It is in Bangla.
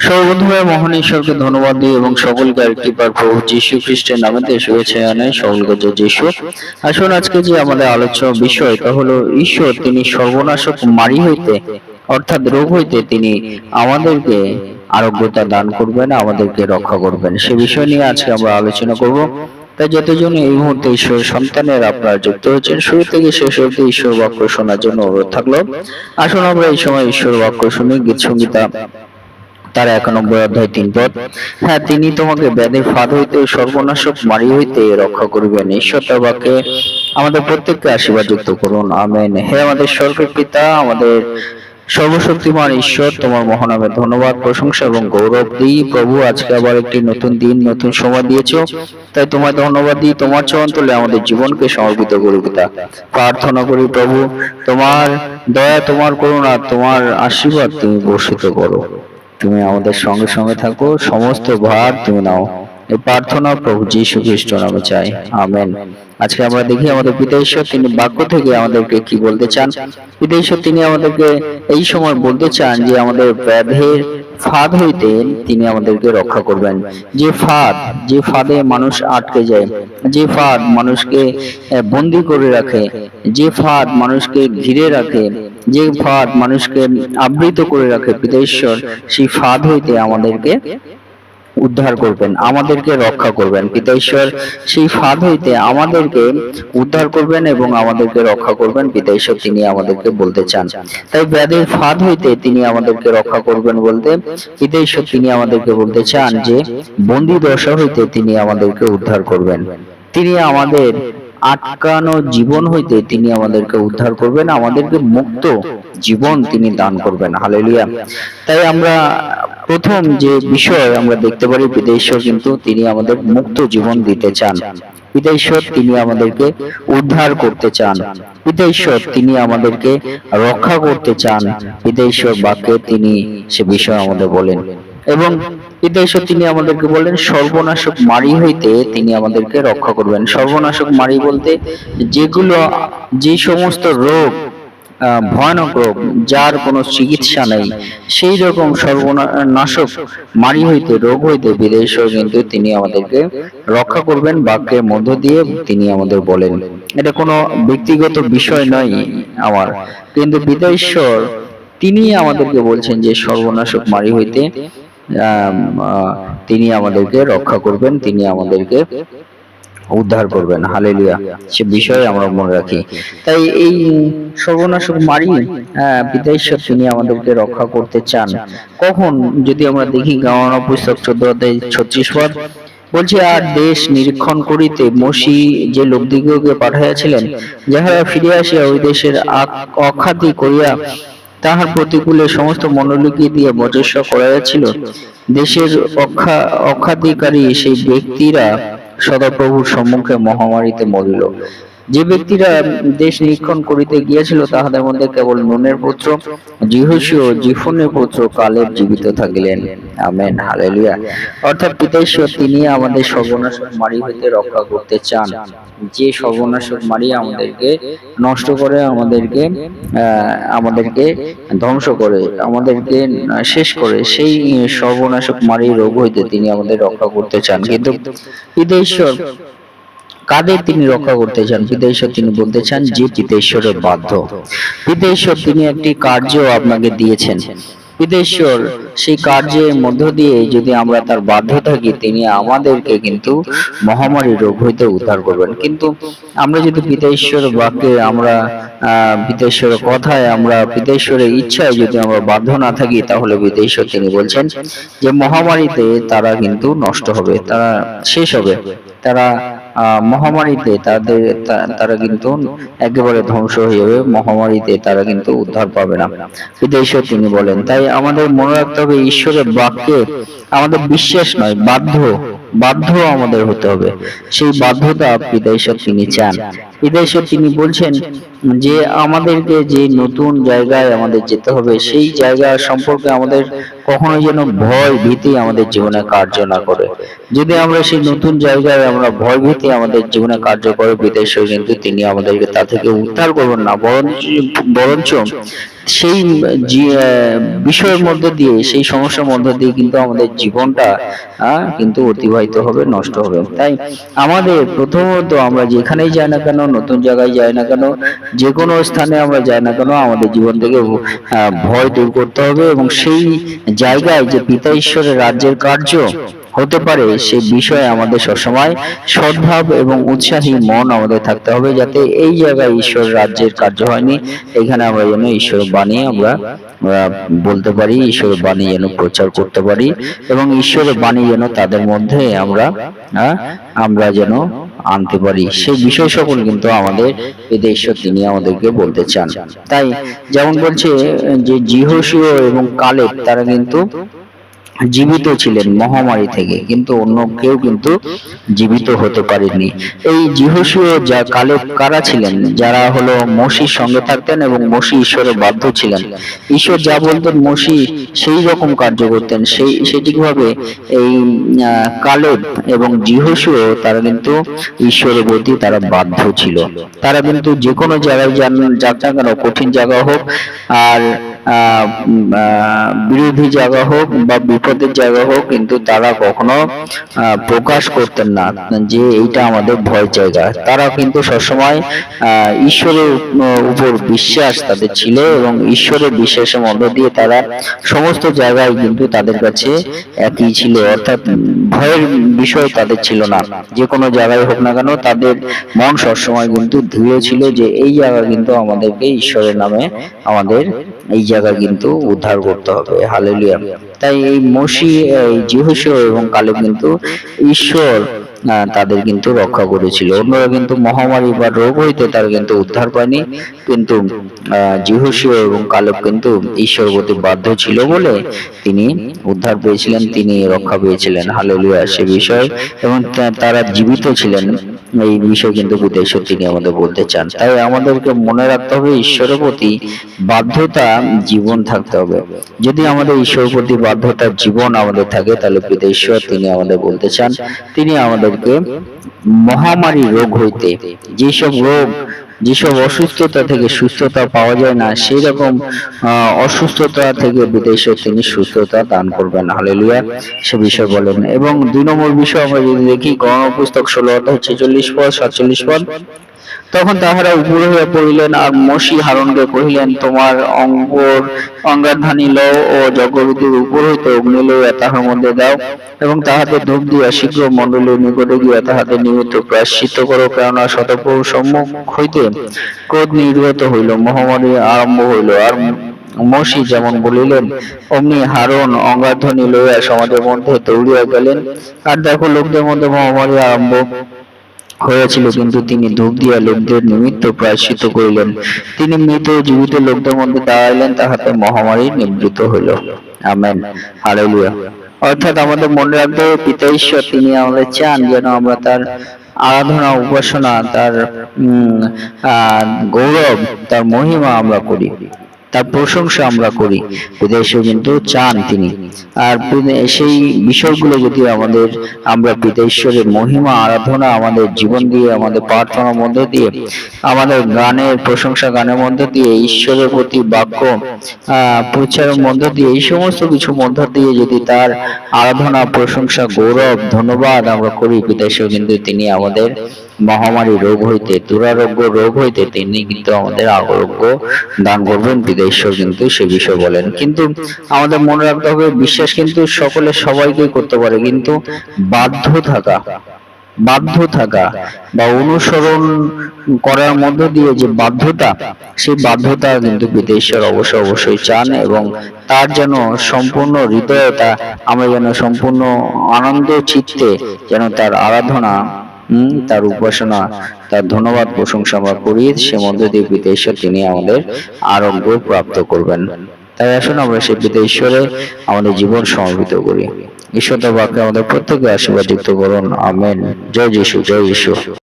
সর্বপ্রথমে মহান ঈশ্বরকে ধন্যবাদ দিই এবং সকলকে আরেকটি বার প্রভু যীশু খ্রিস্টের নামে দিয়ে শুভেচ্ছা জানাই সকলকে যে যীশু। আসুন আজকে যে আমাদের আলোচ্য বিষয়, তা হলো ঈশ্বর তিনি সর্বনাশক মারি হইতে, অর্থাৎ রোগ হইতে তিনি আমাদেরকে আরোগ্যতা দান করবেন, আমাদেরকে রক্ষা করবেন। সে বিষয় নিয়ে আজকে আমরা আলোচনা করব। তাই যতজন এই মুহূর্তে ঈশ্বরের সন্তানের আপনারা যুক্ত হয়েছেন, শুরু থেকে শেষ অবধি ঈশ্বর বাক্য শোনার জন্য অনুরোধ থাকল। আসুন আমরা এই সময় ঈশ্বর বাক্য শুনি গীত সঙ্গীতা। তার একানব্বই অধ্যায় তিন পদ। হ্যাঁ তিনি তোমাকে ব্যাধের ফাঁদ হইতে সর্বনাশক মারি হইতে রক্ষা করিবেন। ঈশ্বর আমাদের প্রত্যেককে আশীর্বাদ যুক্ত করুন। আমেন। হে আমাদের স্বর্গের পিতা, আমাদের সর্বশক্তিমান ঈশ্বর, তোমার মহানামে ধন্যবাদ, প্রশংসা এবং গৌরব দিই। প্রভু, আজকে আবার একটি নতুন দিন, নতুন সময় দিয়েছ। তাই তোমায় ধন্যবাদ দিই। তোমার তুলে আমাদের জীবনকে সমর্পিত করি পিতা। প্রার্থনা করি প্রভু, তোমার দয়া, তোমার করুণা, তোমার আশীর্বাদ তুমি বর্ষিত করো। তুমি আমাদের সঙ্গে সঙ্গে থাকো, সমস্ত ভার তুমি নাও। এই প্রার্থনা প্রভু যীশু খ্রিস্ট নামে চাই। আমেন। আজকে আমরা দেখি আমাদের পিতা ঈশ্বর তিনি বাক্য থেকে আমাদেরকে কি বলতে চান। পিতা ঈশ্বর তিনি আমাদেরকে এই সময় বলতে চান যে আমাদের ব্যাধের ফাঁদ হইতে তিনি আমাদেরকে রক্ষা করবেন। যে ফাঁদ, যে ফাঁদে মানুষ আটকে যায়, যে ফাঁদ মানুষকে বন্দি করে রাখে, যে ফাঁদ মানুষকে ঘিরে রাখে যে ফাঁদ মানুষকে আবৃত করে রাখে পিতাঈশ্বর সেই ফাঁদ হইতে আমাদেরকে উদ্ধার করবেন, আমাদেরকে রক্ষা করবেন। পিতাঈশ্বর সেই ফাঁদ হইতে আমাদেরকে উদ্ধার করবেন এবং আমাদেরকে রক্ষা করবেন। পিতাঈশ্বর তিনি আমাদেরকে বলতে চান। তাই ব্যাধের ফাঁদ হইতে তিনি আমাদেরকে রক্ষা করবেন বলতে পিতাঈশ্বর তিনি আমাদেরকে বলতে চান যে, বন্দি দশা হইতে তিনি আমাদেরকে উদ্ধার করবেন। তিনি আমাদের আটকানো জীবন হইতে তিনি আমাদেরকে উদ্ধার করবেন, আমাদেরকে মুক্ত জীবন তিনি দান করবেন। হালেলুয়া। তাই আমরা প্রথম যে বিষয় আমরা দেখতে পারি বিদেশ্বর কিন্তু তিনি আমাদের মুক্ত জীবন দিতে চান। পিতাইশ্বর তিনি আমাদেরকে উদ্ধার করতে চান। পিতাইশ্বর তিনি আমাদেরকে রক্ষা করতে চান। পিতাইশ্বর বাক্যে তিনি সে বিষয় আমাদের বলেন। এবং পিতাইশ্বর তিনি আমাদেরকে বলেন সর্বনাশক মারি হইতে তিনি আমাদেরকে রক্ষা করবেন। সর্বনাশক মারি বলতে যেগুলো, যে সমস্ত রোগ ভয়ানক রোগ, যার কোনো চিকিৎসা নেই, সেই রকম সর্বনাশক মারি হইতে, রোগ হইতে বিদেশ্বর কিন্তু তিনি আমাদেরকে রক্ষা করবেন, বাক্যের মধ্য দিয়ে তিনি আমাদের বলেন। এটা কোনো ব্যক্তিগত বিষয় নয় আমার, কিন্তু বিদেশ্বর তিনি আমাদেরকে বলছেন যে সর্বনাশক মারি হইতে তিনি আমাদেরকে রক্ষা করবেন, তিনি আমাদেরকে উদ্ধার করবেন। হালেলুয়া। সে বিষয়ে আমরা মনে রাখি। তাই এই সর্বনাশক মারি ঈশ্বর, তিনি আমাদেরকে রক্ষা করতে চান। কখন? যদি আমরা দেখি গাওয়ানো পুস্তক চোদ্দ ছত্রিশ পদ, বলছে, আর দেশ নিরীক্ষণ করিতে মসি যে লোকদিগকে পাঠাইয়াছিলেন, যাহারা ফিরে আসিয়া ওই দেশের অখ্যাতি করিয়া তাহার প্রতিকূলে সমস্ত মণ্ডলীকে দিয়ে বজস্ব করাইয়াছিল। দেশের অক্ষা অখ্যাতিকারী সেই ব্যক্তিরা সদাপ্রভুর সম্মুখে মহামারীতে মরিল। যে ব্যক্তিরা দেশ নিরীক্ষণ করিতে গিয়েছিল, তাহাদের মধ্যে কেবল নুনের পুত্র জিহসীয় জিফনের পুত্র কালেব জীবিত থাকিলেন। Amen, hallelujah. অর্থাৎ পিতাশ্বর তিনি আমাদের সর্বনাশক মারি হইতে রক্ষা করতে চান। যে সর্বনাশক মারি আমাদেরকে নষ্ট করে, আমাদেরকে আমাদেরকে ধ্বংস করে, আমাদেরকে শেষ করে, সেই সর্বনাশক মারি রোগ হইতে তিনি আমাদের রক্ষা করতে চান। কিন্তু পিতাশ্বর কাদের তিনি রক্ষা করতে চান? পিতেশ্বর তিনি বলতে চান যে পিতেশ্বরের বাধ্য। পিতেশ্বর তিনি একটি কার্য আপনাকে দিয়েছেন। পিতেশ্বর সেই কার্যের মধ্য দিয়ে যদি আমরা তার বাধ্য থাকি, তিনি আমাদেরকে কিন্তু মহামারী রোগ হইতে উদ্ধার করবেন। কিন্তু আমরা যদি পিতেশ্বর বাক্যে আমরা, আহ পিতেশ্বরের কথায় আমরা পিতেশ্বরের ইচ্ছায় যদি আমরা বাধ্য না থাকি, তাহলে পিতেশ্বর তিনি বলছেন যে মহামারীতে তারা কিন্তু নষ্ট হবে, তারা শেষ হবে। তারা মহামারীতে তাদের তারা কিন্তু একেবারে ধ্বংস হয়ে যাবে। মহামারীতে তারা কিন্তু উদ্ধার পাবে না। এদেশেও তিনি বলেন, তাই আমাদের মনে রাখতে হবে, ঈশ্বরের বাক্যে আমাদের বিশ্বাস নয়, বাধ্য বাধ্য আমাদের হতে হবে। সেই বাধ্যতা বিদেশে তিনি চান। বিদেশে তিনি বলছেন যে, আমাদেরকে যে নতুন জায়গায় আমাদের যেতে হবে, সেই জায়গা সম্পর্কে আমাদের কখনো যেন ভয় ভীতি আমাদের জীবনে কার্য না করে। যদি আমরা সেই নতুন জায়গায় আমরা ভয় ভীতি আমাদের জীবনে কার্য করে বিদেশে কিন্তু তিনি আমাদেরকে তা থেকে উদ্ধার করবেন না। বরঞ্চ বরঞ্চ সেই বিষয়ের মধ্যে দিয়ে সেই সমস্যার মধ্যে দিয়ে কিন্তু আমাদের জীবনটা কিন্তু অতিবাহিত হবে নষ্ট হবে। তাই আমাদের প্রথমত আমরা যেখানেই যাই না কেন নতুন জায়গায় যাই না কেন যে কোনো স্থানে আমরা যাই না কেন আমাদের জীবন থেকে ভয় দূর করতে হবে এবং সেই জায়গায় যে পিতা ঈশ্বরের রাজ্যের কার্য হতে পারে সে বিষয়ে আমাদের সবসময় সদ্ভাব এবং উৎসাহী মন আমাদের থাকতে হবে যাতে এই জায়গায় ঈশ্বর রাজ্যের কার্য হয়নি এখানে আমরা যেন ঈশ্বর বাণী আমরা বলতে পারি ঈশ্বরের বাণী যেন প্রচার করতে পারি এবং ঈশ্বরের বাণী যেন তাদের মধ্যে আমরা আমরা যেন আনতে পারি। সেই বিষয় সকল কিন্তু আমাদের পিতা ঈশ্বর তিনি আমাদেরকে বলতে চান। তাই যেমন বলছে যে জিহসীয় এবং কালেব তারা কিন্তু জীবিত ছিলেন মহামারী থেকে, কিন্তু অন্য কেউ কিন্তু জীবিত হতে পারেনি এই জিহসীয় যা কালে কারা ছিলেন, যারা হলো মসির সঙ্গে থাকতেন এবং মসি ঈশ্বরের বাধ্য ছিলেন। ঈশ্বর যা বলতেন মসি সেই রকম কার্য করতেন। সেই সেটি কীভাবে এই কালেব এবং জিহসীয় তারা কিন্তু ঈশ্বরের প্রতি তারা বাধ্য ছিল। তারা কিন্তু যে কোনো জায়গায় যান, যাক না কেন, কঠিন জায়গা হোক, আর বিরোধী জায়গা হোক বা বিপদের জায়গা হোক, কিন্তু তারা কখনো প্রকাশ করতেন না যে এইটা আমাদের ভয় জায়গা। তারা কিন্তু সবসময় ঈশ্বরের উপর বিশ্বাস তাদের ছিল এবং ঈশ্বরের বিশ্বাসের মধ্য দিয়ে তারা সমস্ত জায়গায় কিন্তু তাদের কাছে একই ছিল। অর্থাৎ ভয়ের বিষয় তাদের ছিল না। যে কোনো জায়গায় হোক না কেন, তাদের মন সবসময় কিন্তু দৃঢ় ছিল যে এই জায়গা কিন্তু আমাদেরকে ঈশ্বরের নামে আমাদের এই জায়গা কিন্তু উদ্ধার করতে হবে। হালেলুয়া তাই এই মসি, এই জিহসীয় এবং কালে কিন্তু ঈশ্বর তাদের কিন্তু রক্ষা করেছিল। অন্যরা কিন্তু মহামারী বা রোগ হইতে তারা কিন্তু উদ্ধার পায়নি। কিন্তু জিহসীয় এবং কালেব কিন্তু ঈশ্বর প্রতি বাধ্য ছিল বলে তিনি উদ্ধার পেয়েছিলেন, তিনি রক্ষা পেয়েছিলেন। হালেলুয়া, সে বিষয়। এবং তারা জীবিত ছিলেন। এই বিষয় কিন্তু বিদেশে তিনি আমাদের বলতে চান। তাই আমাদেরকে মনে রাখতে হবে, ঈশ্বরের প্রতি বাধ্যতা জীবন থাকতে হবে। যদি আমাদের ঈশ্বরের প্রতি বাধ্যতার জীবন আমাদের থাকে, তাহলে বিদেশ্বর তিনি আমাদের বলতে চান। তিনি আমাদেরকে মহামারী রোগ হইতে। যেসব রোগ, যেসব অসুস্থতা থেকে সুস্থতা পাওয়া যায় না সেই রকম অসুস্থতা থেকে বিদেশে তিনি সুস্থতা দান করবেন। হালেলুয়া। সে বিষয় বলেন। এবং দুই নম্বর বিষয় আমরা যদি দেখি গণ পুস্তক ষোলো অধ্যায় ছেচল্লিশ পদ, সাতচল্লিশ পদ। তখন তাহারা উপরে হইয়া পড়িলেন, আর মসি হারণকে কহিলেন, তোমার অঙ্গর অঙ্গাধানি লও ও যজ্ঞবিধির উপর হইতে অগ্নি লইয়া তাহার মধ্যে দাও এবং তাহাতে ধূপ দিয়া শীঘ্র মণ্ডলীর নিকটে গিয়া তাহাদের নিমিত্ত প্রায়শ্চিত্ত করো, কেননা শতপ্রভু সম্মুখ হইতে ক্রোধ নির্গত হইল, মহামারী আরম্ভ হইল, আর মসি যেমন বলিলেন, অমনি হারণ অঙ্গাধ্বনি লইয়া সমাজের মধ্যে দৌড়িয়া গেলেন, আর দেখো লোকদের মধ্যে মহামারী আরম্ভ হয়েছিল কিন্তু তিনি ধূপ দিয়া লোকদের নিমিত্ত প্রায়শ্চিত করিলেন। তিনি মৃত ও জীবিত লোকদের মধ্যে দাঁড়াইলেন তাহাতে মহামারী নিবৃত হইল। আমেন। হালেলুয়া। অর্থাৎ আমাদের মনে রাখতে হবে পিতা ঈশ্বর তিনি আমাদের চান যেন আমরা তার আরাধনা উপাসনা তার উম, আহ, গৌরব তার মহিমা আমরা করি। তার প্রশংসা আমরা করি। বিদেশে কিন্তু চান তিনি। আর সেই বিষয়গুলো যদি আমাদের, আমরা পিতা ঈশ্বরের মহিমা, আরাধনা, আমাদের জীবন দিয়ে, আমাদের প্রার্থনার মধ্যে দিয়ে, আমাদের গানের প্রশংসা, গানের মধ্যে দিয়ে, ঈশ্বরের প্রতি বাক্য প্রচারের মধ্য দিয়ে, এই সমস্ত কিছু মধ্য দিয়ে যদি তার আরাধনা, প্রশংসা, গৌরব, ধন্যবাদ আমরা করি ঈশ্বর কিন্তু তিনি আমাদের মহামারী রোগ হইতে, দুরারোগ্য রোগ হইতে তিনি কিন্তু আমাদের আরোগ্য দান করবেন পিতা ঈশ্বর কিন্তু সে বিষয় বলেন। কিন্তু আমাদের মনে রাখতে হবে, বিশ্বাস কিন্তু সকলে সবাইকে করতে পারে, কিন্তু বাধ্য থাকা বাধ্য থাকা বা অনুসরণ করার মধ্য দিয়ে যে বাধ্যতা, সেই বাধ্যতা কিন্তু পিতা ঈশ্বর অবশ্যই চান এবং তার যেন সম্পূর্ণ হৃদয়তা, আমরা যেন সম্পূর্ণ আনন্দ, চিত্তে যেন তার আরাধনা তার উপাসনা, তার ধন্যবাদ প্রশংসা আমরা করি সে পিতা ঈশ্বর তিনি আমাদের আরোগ্য প্রাপ্ত করবেন। তাই আসুন আমরা সেই পিতা ঈশ্বরে আমাদের জীবন সমর্পিত করি। ঈশ্বর বাক্যে আমাদের প্রত্যেকে আশীর্বাদ যুক্ত করুন। আমেন। জয় যিশু জয় যিশু।